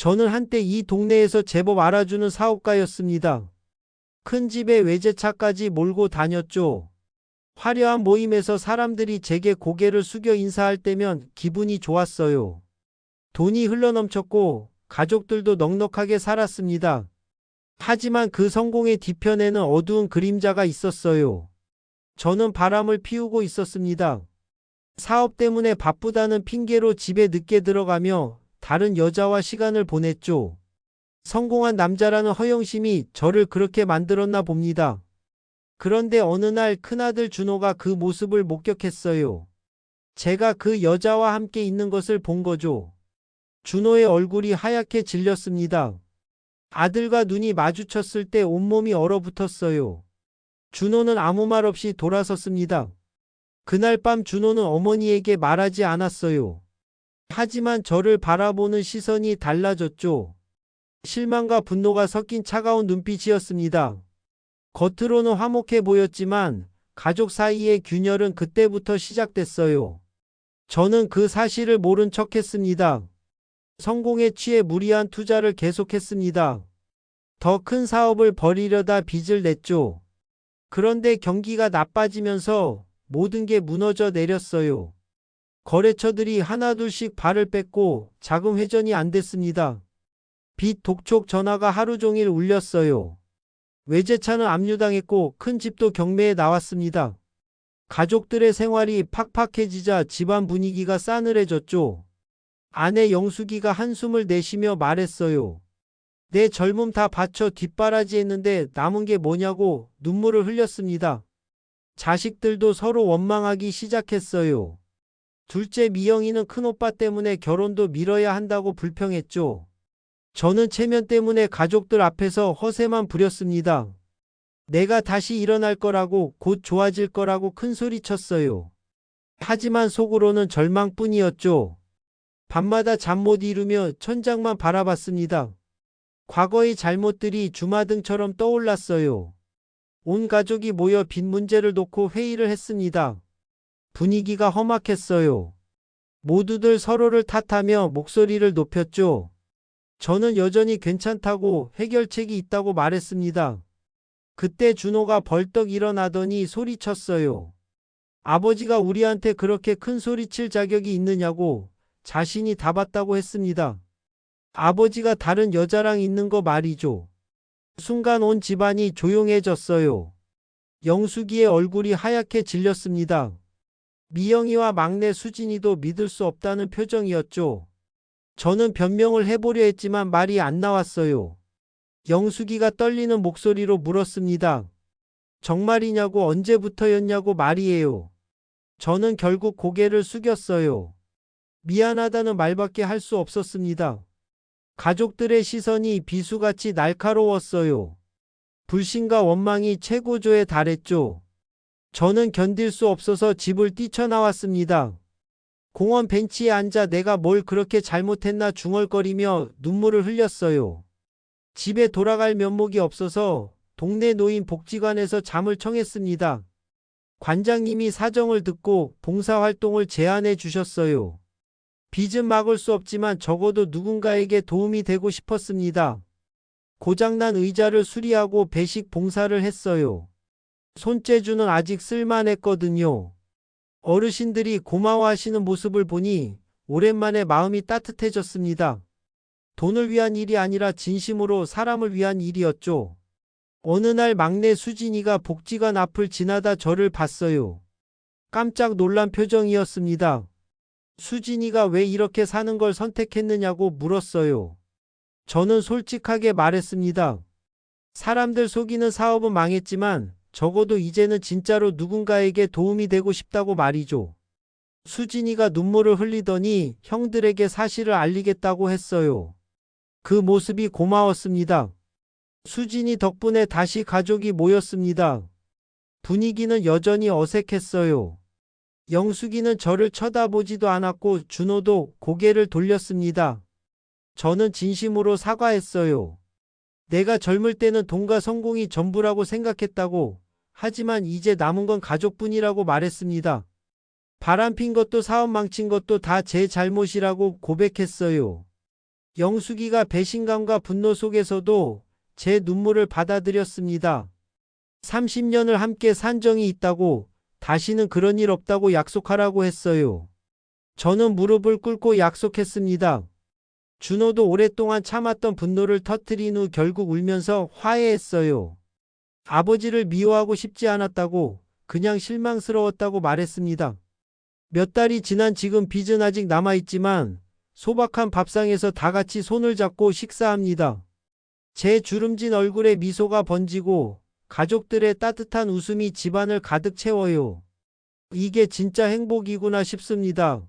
저는 한때 이 동네에서 제법 알아주는 사업가였습니다. 큰 집에 외제차까지 몰고 다녔죠. 화려한 모임에서 사람들이 제게 고개를 숙여 인사할 때면 기분이 좋았어요. 돈이 흘러넘쳤고 가족들도 넉넉하게 살았습니다. 하지만 그 성공의 뒤편에는 어두운 그림자가 있었어요. 저는 바람을 피우고 있었습니다. 사업 때문에 바쁘다는 핑계로 집에 늦게 들어가며 다른 여자와 시간을 보냈죠. 성공한 남자라는 허영심이 저를 그렇게 만들었나 봅니다. 그런데 어느 날 큰아들 준호가 그 모습을 목격했어요. 제가 그 여자와 함께 있는 것을 본 거죠. 준호의 얼굴이 하얗게 질렸습니다. 아들과 눈이 마주쳤을 때 온몸이 얼어붙었어요. 준호는 아무 말 없이 돌아섰습니다. 그날 밤 준호는 어머니에게 말하지 않았어요. 하지만 저를 바라보는 시선이 달라졌죠. 실망과 분노가 섞인 차가운 눈빛이었습니다. 겉으로는 화목해 보였지만 가족 사이의 균열은 그때부터 시작됐어요. 저는 그 사실을 모른 척 했습니다. 성공에 취해 무리한 투자를 계속했습니다. 더 큰 사업을 벌이려다 빚을 냈죠. 그런데 경기가 나빠지면서 모든 게 무너져 내렸어요. 거래처들이 하나둘씩 발을 뺐고 자금 회전이 안 됐습니다. 빚 독촉 전화가 하루 종일 울렸어요. 외제차는 압류당했고 큰 집도 경매에 나왔습니다. 가족들의 생활이 팍팍해지자 집안 분위기가 싸늘해졌죠. 아내 영숙이가 한숨을 내쉬며 말했어요. 내 젊음 다 바쳐 뒷바라지 했는데 남은 게 뭐냐고 눈물을 흘렸습니다. 자식들도 서로 원망하기 시작했어요. 둘째 미영이는 큰오빠 때문에 결혼도 미뤄야 한다고 불평했죠. 저는 체면 때문에 가족들 앞에서 허세만 부렸습니다. 내가 다시 일어날 거라고 곧 좋아질 거라고 큰 소리 쳤어요. 하지만 속으로는 절망뿐이었죠. 밤마다 잠 못 이루며 천장만 바라봤습니다. 과거의 잘못들이 주마등처럼 떠올랐어요. 온 가족이 모여 빚 문제를 놓고 회의를 했습니다. 분위기가 험악했어요. 모두들 서로를 탓하며 목소리를 높였죠. 저는 여전히 괜찮다고 해결책이 있다고 말했습니다. 그때 준호가 벌떡 일어나더니 소리쳤어요. 아버지가 우리한테 그렇게 큰 소리칠 자격이 있느냐고 자신이 답았다고 했습니다. 아버지가 다른 여자랑 있는 거 말이죠. 순간 온 집안이 조용해졌어요. 영숙이의 얼굴이 하얗게 질렸습니다. 미영이와 막내 수진이도 믿을 수 없다는 표정이었죠. 저는 변명을 해보려 했지만 말이 안 나왔어요. 영숙이가 떨리는 목소리로 물었습니다. 정말이냐고 언제부터였냐고 말이에요. 저는 결국 고개를 숙였어요. 미안하다는 말밖에 할 수 없었습니다. 가족들의 시선이 비수같이 날카로웠어요. 불신과 원망이 최고조에 달했죠. 저는 견딜 수 없어서 집을 뛰쳐나왔습니다. 공원 벤치에 앉아 내가 뭘 그렇게 잘못했나 중얼거리며 눈물을 흘렸어요. 집에 돌아갈 면목이 없어서 동네 노인 복지관에서 잠을 청했습니다. 관장님이 사정을 듣고 봉사활동을 제안해 주셨어요. 빚은 막을 수 없지만 적어도 누군가에게 도움이 되고 싶었습니다. 고장난 의자를 수리하고 배식 봉사를 했어요. 손재주는 아직 쓸만했거든요. 어르신들이 고마워하시는 모습을 보니 오랜만에 마음이 따뜻해졌습니다. 돈을 위한 일이 아니라 진심으로 사람을 위한 일이었죠. 어느 날 막내 수진이가 복지관 앞을 지나다 저를 봤어요. 깜짝 놀란 표정이었습니다. 수진이가 왜 이렇게 사는 걸 선택했느냐고 물었어요. 저는 솔직하게 말했습니다. 사람들 속이는 사업은 망했지만 적어도 이제는 진짜로 누군가에게 도움이 되고 싶다고 말이죠. 수진이가 눈물을 흘리더니 형들에게 사실을 알리겠다고 했어요. 그 모습이 고마웠습니다. 수진이 덕분에 다시 가족이 모였습니다. 분위기는 여전히 어색했어요. 영숙이는 저를 쳐다보지도 않았고 준호도 고개를 돌렸습니다. 저는 진심으로 사과했어요. 내가 젊을 때는 돈과 성공이 전부라고 생각했다고 하지만 이제 남은 건 가족뿐이라고 말했습니다. 바람핀 것도 사업 망친 것도 다 제 잘못이라고 고백했어요. 영숙이가 배신감과 분노 속에서도 제 눈물을 받아들였습니다. 30년을 함께 산 정이 있다고 다시는 그런 일 없다고 약속하라고 했어요. 저는 무릎을 꿇고 약속했습니다. 준호도 오랫동안 참았던 분노를 터뜨린 후 결국 울면서 화해했어요. 아버지를 미워하고 싶지 않았다고 그냥 실망스러웠다고 말했습니다. 몇 달이 지난 지금 빚은 아직 남아있지만 소박한 밥상에서 다 같이 손을 잡고 식사합니다. 제 주름진 얼굴에 미소가 번지고 가족들의 따뜻한 웃음이 집안을 가득 채워요. 이게 진짜 행복이구나 싶습니다.